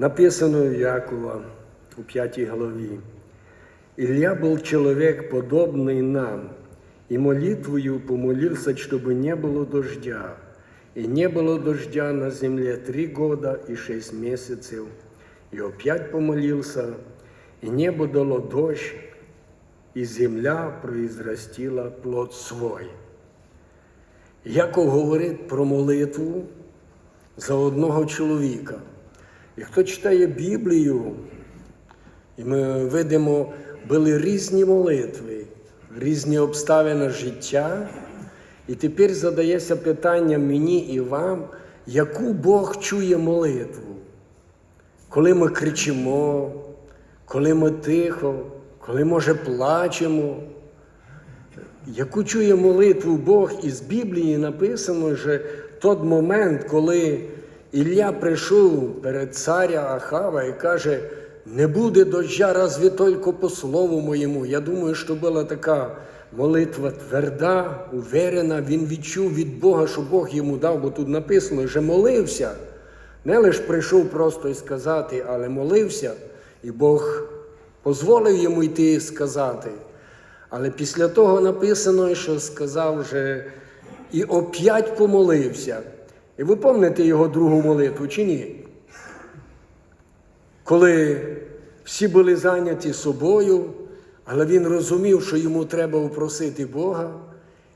Написано в Якова у п'ятій главі. Илья был человек, подобный нам, и молитвою помолился, чтобы не было дождя. И не было дождя на земле три года и шесть месяцев. И опять помолился, и небо дало дождь, и земля произрастила плод свой. Яков говорить про молитву за одного чоловіка. І хто читає Біблію, і ми видимо, були різні молитви, різні обставини життя. І тепер задається питання мені і вам, яку Бог чує молитву, коли ми кричимо, коли ми тихо, коли, може, плачемо. Яку чує молитву Бог із Біблії написано, що той момент, коли Ілля прийшов перед царя Ахава і каже, не буде дождя, разве тільки по слову моєму. Я думаю, що була така молитва тверда, уверена. Він відчув від Бога, що Бог йому дав, бо тут написано, що молився. Не лише прийшов просто і сказати, але молився, і Бог дозволив йому йти сказати. Але після того написано, що сказав вже і оп'ять помолився. І ви пам'ятаєте його другу молитву чи ні? Коли всі були зайняті собою, але він розумів, що йому треба упросити Бога.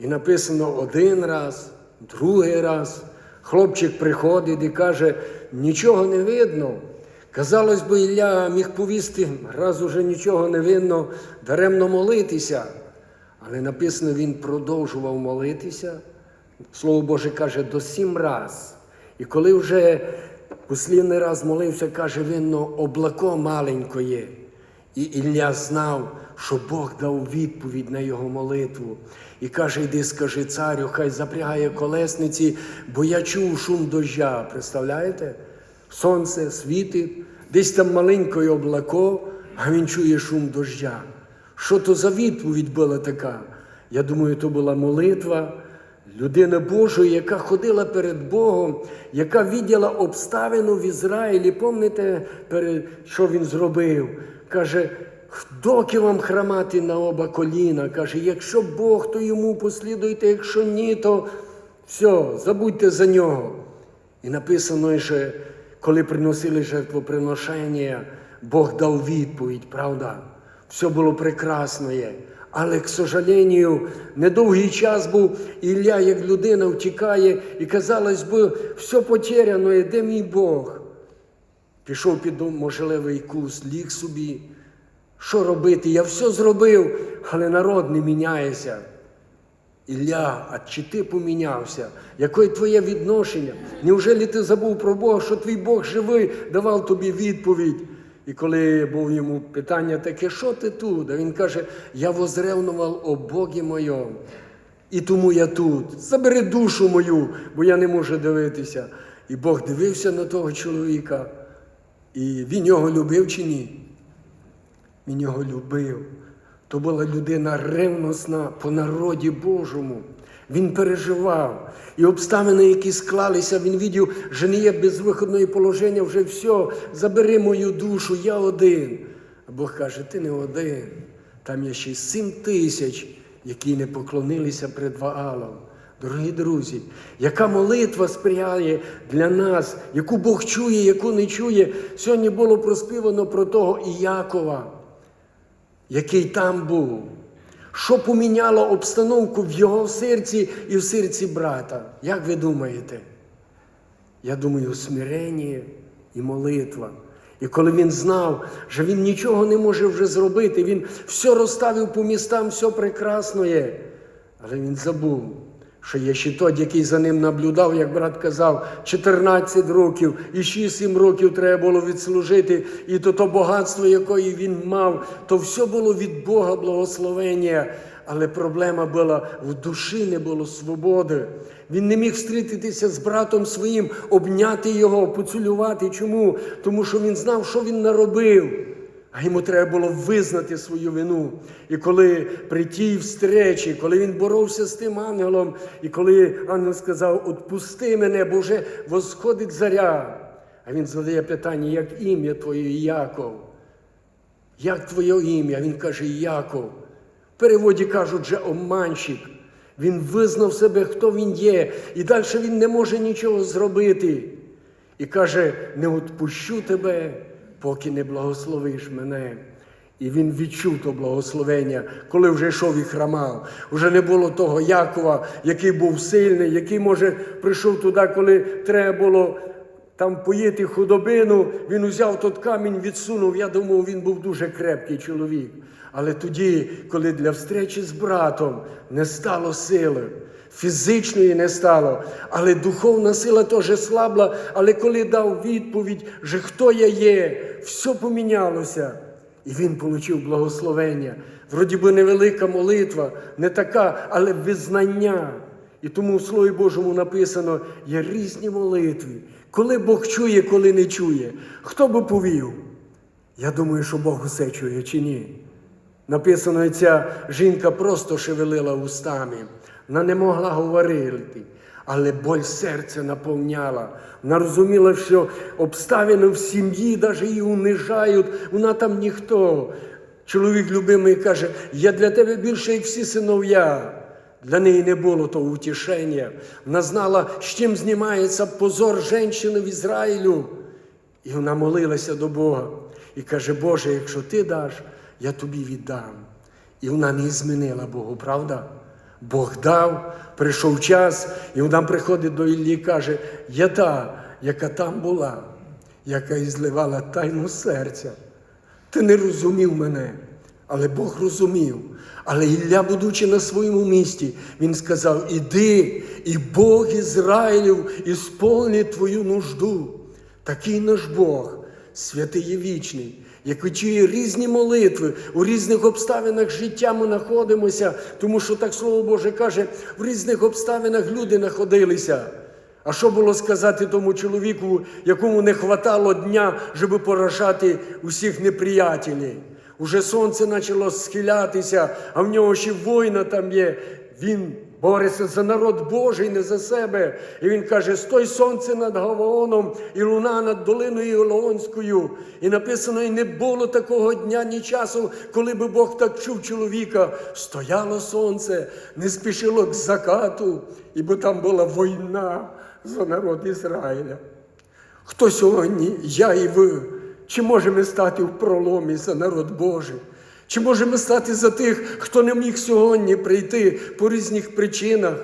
І написано один раз, другий раз. Хлопчик приходить і каже, нічого не видно. Казалось би, Ілля міг повісти, раз уже нічого не видно, даремно молитися. Але написано, він продовжував молитися. Слово Боже каже, до сім раз. І коли вже послідний раз молився, каже, видно, облако маленькое. І Ілля знав, що Бог дав відповідь на його молитву. І каже, йди, скажи царю, хай запрягає колесниці, бо я чув шум дождя. Представляєте? Сонце світить, десь там маленьке облако, а він чує шум дождя. Що то за відповідь була така? Я думаю, то була молитва людини Божої, яка ходила перед Богом, яка відділа обставину в Ізраїлі. Пам'ятаєте, що він зробив? Каже, доки вам храмати на оба коліна? Каже, якщо Бог, то йому послідуйте, якщо ні, то все, забудьте за нього. І написано, що коли приносили жертвоприношення, Бог дав відповідь, правда? Все було прекрасно. Але, к сожалению, недовгий час був Ілля, як людина втікає, і казалось би, все потеряно, є, де мій Бог? Пішов під можливий кус, ліг собі. Що робити? Я все зробив, але народ не міняється. Ілля, а чи ти помінявся? Яке твоє відношення? Неужели ти забув про Бога, що твій Бог живий, давав тобі відповідь? І коли був йому питання таке, що ти тут? А він каже, я возревнував о Богі моєму, і тому я тут. Забери душу мою, бо я не можу дивитися. І Бог дивився на того чоловіка, і він його любив чи ні? Він його любив. То була людина ревносна по народі Божому. Він переживав. І обставини, які склалися, він відів, що не є безвиходної положення, вже все, забери мою душу, я один. А Бог каже, ти не один. Там є ще сім тисяч, які не поклонилися перед Ваалом. Дорогі друзі, яка молитва сприяє для нас, яку Бог чує, яку не чує. Сьогодні було проспівано про того Іякова, який там був. Що поміняло обстановку в його серці і в серці брата? Як ви думаєте? Я думаю, смирення і молитва. І коли він знав, що він нічого не може вже зробити, він все розставив по містам, все прекрасно є. Але він забув, що є ще той, який за ним наблюдав, як брат казав, 14 років і 6-7 років треба було відслужити. І то то багатство, яке він мав, то все було від Бога благословення. Але проблема була в душі не було свободи. Він не міг зустрітися з братом своїм, обняти його, поцілювати. Чому? Тому що він знав, що він наробив. А йому треба було визнати свою вину. І коли при тій встречі, коли він боровся з тим ангелом, і коли ангел сказав, «Отпусти мене, бо вже восходить заря. А він задає питання, як ім'я твоє Яков? Як твоє ім'я? Він каже, Яков. В переводі кажуть, же обманщик. Він визнав себе, хто він є, і далі він не може нічого зробити. І каже: не відпущу тебе, поки не благословиш мене. І він відчув то благословення, коли вже йшов і храмав. Уже не було того Якова, який був сильний, який, може, прийшов туди, коли треба було там поїти худобину. Він узяв тот камінь, відсунув. Я думав, він був дуже крепкий чоловік. Але тоді, коли для встречі з братом не стало сили, фізичної не стало, але духовна сила теж слабла. Але коли дав відповідь, що хто я є, все помінялося. І він отримав благословення. Вроді би невелика молитва, не така, але визнання. І тому в Слові Божому написано, є різні молитви. Коли Бог чує, коли не чує. Хто би повів? Я думаю, що Бог усе чує чи ні. Написано, ця жінка просто шевелила устами. Вона не могла говорити, але боль серця наповняла. Вона розуміла, що обставини в сім'ї навіть її унижають, вона там ніхто. Чоловік любимий каже, я для тебе більше, як всі синов'я. Для неї не було того утішення. Вона знала, з чим знімається позор жінки в Ізраїлю. І вона молилася до Бога і каже, Боже, якщо ти даш, я тобі віддам. І вона не змінила Богу, правда? Бог дав, прийшов час, і вона приходить до Іллі і каже, я та, яка там була, яка і зливала тайну серця. Ти не розумів мене, але Бог розумів. Але Ілля, будучи на своєму місці, він сказав: Іди, і Бог Ізраїлів ісполнить твою нужду. Такий наш Бог, святий і вічний, який чує різні молитви, у різних обставинах життя ми знаходимося, тому що так Слово Боже каже, в різних обставинах люди знаходилися. А що було сказати тому чоловіку, якому не хватало дня, щоб поражати усіх неприятелів? Уже сонце почало схилятися, а в нього ще воїна там є. Він бореться за народ Божий, не за себе. І він каже: Стой сонце над Гаваоном і луна над долиною Олеонською. І написано, і не було такого дня, ні часу, коли би Бог так чув чоловіка. Стояло сонце, не спішило к закату, ібо там була війна за народ Ізраїля. Хто сьогодні, я і ви, чи можемо стати в проломі за народ Божий? Чи можемо стати за тих, хто не міг сьогодні прийти по різних причинах?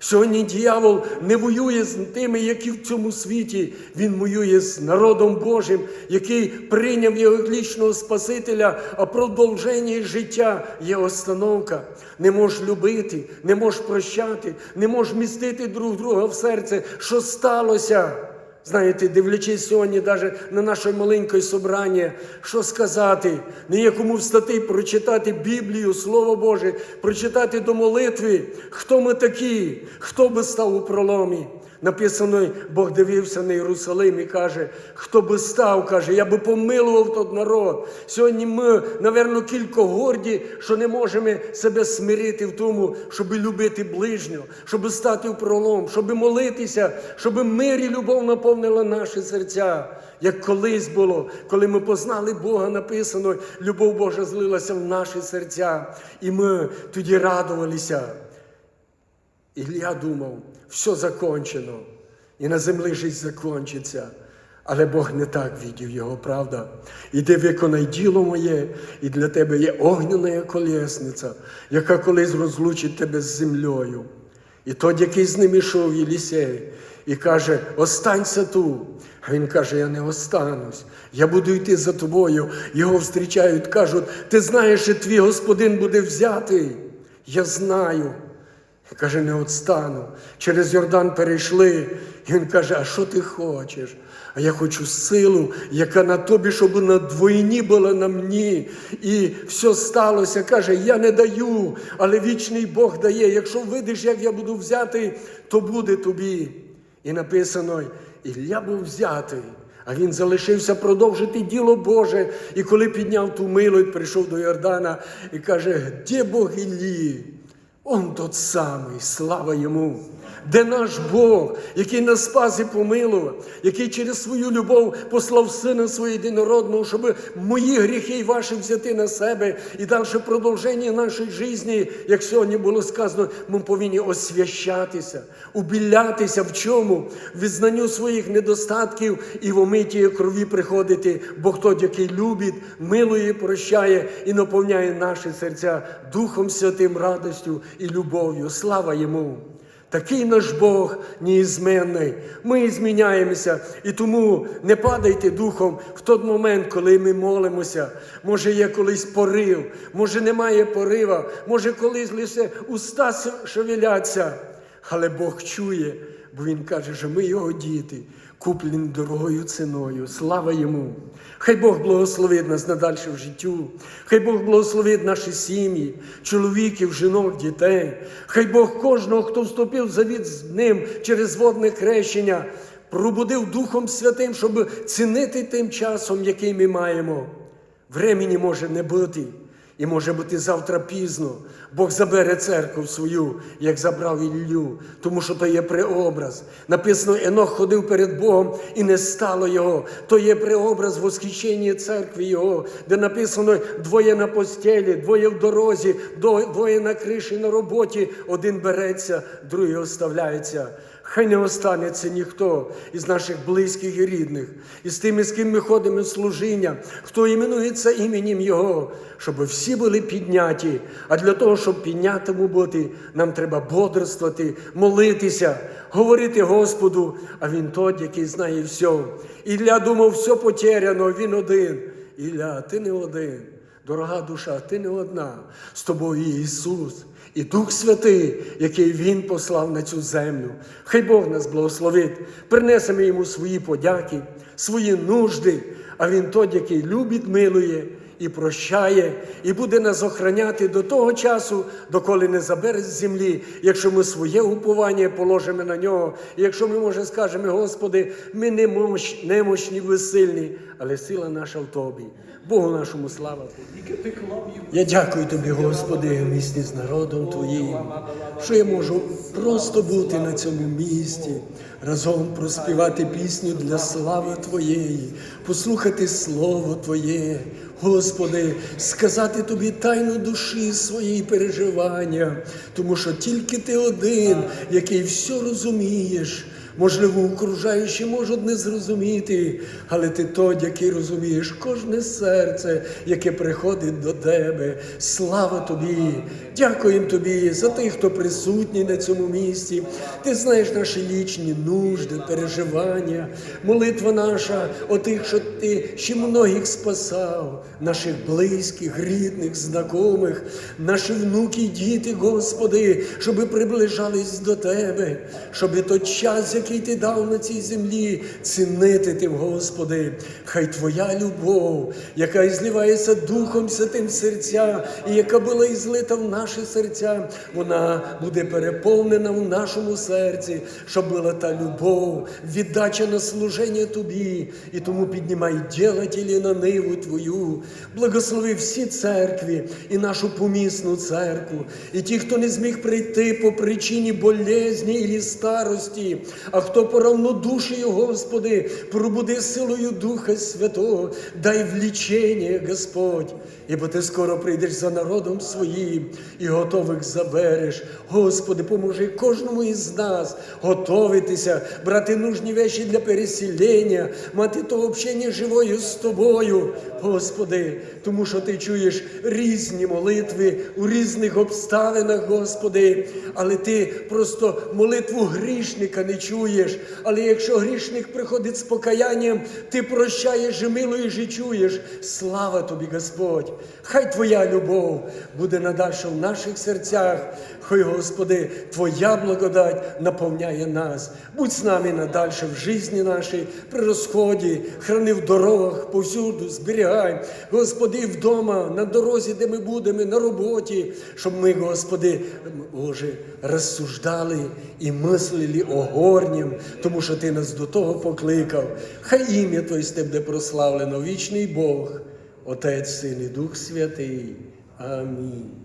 Сьогодні дьявол не воює з тими, які в цьому світі. Він воює з народом Божим, який прийняв його лічного Спасителя, а продовження життя є остановка. Не можеш любити, не можеш прощати, не можеш містити друг друга в серце. Що сталося? Знаєте, дивлячись сьогодні навіть на наше маленьке собрання, що сказати, не є кому встати, прочитати Біблію, Слово Боже, прочитати до молитви, хто ми такі, хто би став у проломі. Написано, Бог дивився на Єрусалим і каже, хто би став, каже, я би помилував тот народ. Сьогодні ми, напевно, кілька горді, що не можемо себе смирити в тому, щоб любити ближнього, щоб стати в пролом, щоб молитися, щоб мир і любов наповнила наші серця. Як колись було, коли ми познали Бога, написано, любов Божа злилася в наші серця, і ми тоді радувалися. Ілля думав, все закончено, і на землі життя закончиться. Але Бог не так відів його, правда. Іди виконай діло моє, і для тебе є огняна колесниця, яка колись розлучить тебе з землею. І той, який з ним ішов Єлісей, і каже, останься тут. А він каже, я не останусь, я буду йти за тобою. Його зустрічають, кажуть, ти знаєш, що твій господин буде взятий. Я знаю. І каже, не отстану. Через Йордан перейшли. І він каже, а що ти хочеш? А я хочу силу, яка на тобі, щоб на двойні була на мені. І все сталося. Каже, я не даю, але вічний Бог дає. Якщо видиш, як я буду взятий, то буде тобі. І написано, Ілля був взятий. А він залишився продовжити діло Боже. І коли підняв ту милость, прийшов до Йордана і каже, де Бог Іллі? Он тот самий, слава йому, де наш Бог, який нас спас і помилував, який через свою любов послав Сина свого єдинородного, щоб мої гріхи і ваші взяти на себе і далі продовження нашої житті, як сьогодні було сказано, ми повинні освящатися, убілятися в чому? В Визнанню своїх недостатків і в омитії крові приходити, Бог той, який любить, милує, прощає і наповняє наші серця Духом Святим, радостю і любов'ю. Слава йому! Такий наш Бог неізменний. Ми зміняємося. І тому не падайте духом в той момент, коли ми молимося. Може, є колись порив, може немає порива, може колись лише уста шевеляться. Але Бог чує, бо Він каже, що ми його діти, куплені дорогою ціною. Слава йому! Хай Бог благословить нас надалі в життю, хай Бог благословить наші сім'ї, чоловіків, жінок, дітей. Хай Бог кожного, хто вступив в завіт з ним через водне хрещення, пробудив Духом Святим, щоб цінити тим часом, який ми маємо. Времені може не бути. І може бути завтра пізно. Бог забере церкву свою, як забрав Іллю, тому що то є преобраз. Написано, Енох ходив перед Богом і не стало його. То є преобраз восхищення церкви Його, де написано двоє на постелі, двоє в дорозі, двоє на криші на роботі. Один береться, другий оставляється. Хай не останеться ніхто із наших близьких і рідних, із тими, з ким ми ходимо служіння, хто іменується іменем Його, щоб всі були підняті. А для того, щоб піднятому бути, нам треба бодрствувати, молитися, говорити Господу, а Він той, який знає все. Ілля думав, все потеряно, він один. Ілля, ти не один. Дорога душа, ти не одна. З тобою Ісус і Дух Святий, який Він послав на цю землю. Хай Бог нас благословить, принесемо йому свої подяки, свої нужди, а Він той, який любить, милує і прощає, і буде нас охраняти до того часу, доколи не забере з землі, якщо ми своє уповання положимо на нього. І якщо ми, може, скажемо, Господи, ми не мощ, немощні, безсильні, але сила наша в Тобі. Богу нашому слава. Я дякую тобі, Господи, в місті з народом Твоїм, що я можу просто бути на цьому місці, разом проспівати пісню для слави Твоєї, послухати Слово Твоє, Господи, сказати Тобі тайну душі свої переживання, тому що тільки Ти один, який все розумієш. Можливо, окружаючі можуть не зрозуміти, але ти той, який розумієш кожне серце, яке приходить до тебе. Слава тобі! Дякуємо тобі за тих, хто присутній на цьому місці. Ти знаєш наші лічні нужди, переживання, молитва наша, о тих, що ти ще многих спасав, наших близьких, рідних, знайомих, наші внуки, діти, Господи, щоб приближались до Тебе, щоб той час, який ти дав на цій землі, цінити тим, Господи, хай Твоя любов, яка зливається Духом Святим в серця, і яка була ізлита в наші серця, вона буде переповнена в нашому серці, щоб була та любов, віддача на служення Тобі, і тому піднімай ділателі на ниву Твою, благослови всі церкві і нашу помісну церкву, і ті, хто не зміг прийти по причині болезні і старості, а хто по равнодуші, Господи, пробуди силою Духа Святого, дай влічення, Господь, ібо ти скоро прийдеш за народом своїм і готових забереш. Господи, поможи кожному із нас готовитися, брати нужні речі для переселення, мати то общення живою з тобою, Господи, тому що ти чуєш різні молитви у різних обставинах, Господи, але ти просто молитву грішника не чуєш. Але якщо грішник приходить з покаянням, ти прощаєш і милуєш і чуєш. Слава тобі, Господь! Хай Твоя любов буде надальше в наших серцях. Хай, Господи, Твоя благодать наповняє нас. Будь з нами надальше в житті нашій, при розході, храни в дорогах, повсюду, зберігай, Господи, вдома, на дорозі, де ми будемо, на роботі, щоб ми, Господи, Боже, розсуждали і мислили огорнім, тому що Ти нас до того покликав. Хай ім'я Твоє з тебе прославлено, вічний Бог, Отець, Син і Дух Святий. Амінь.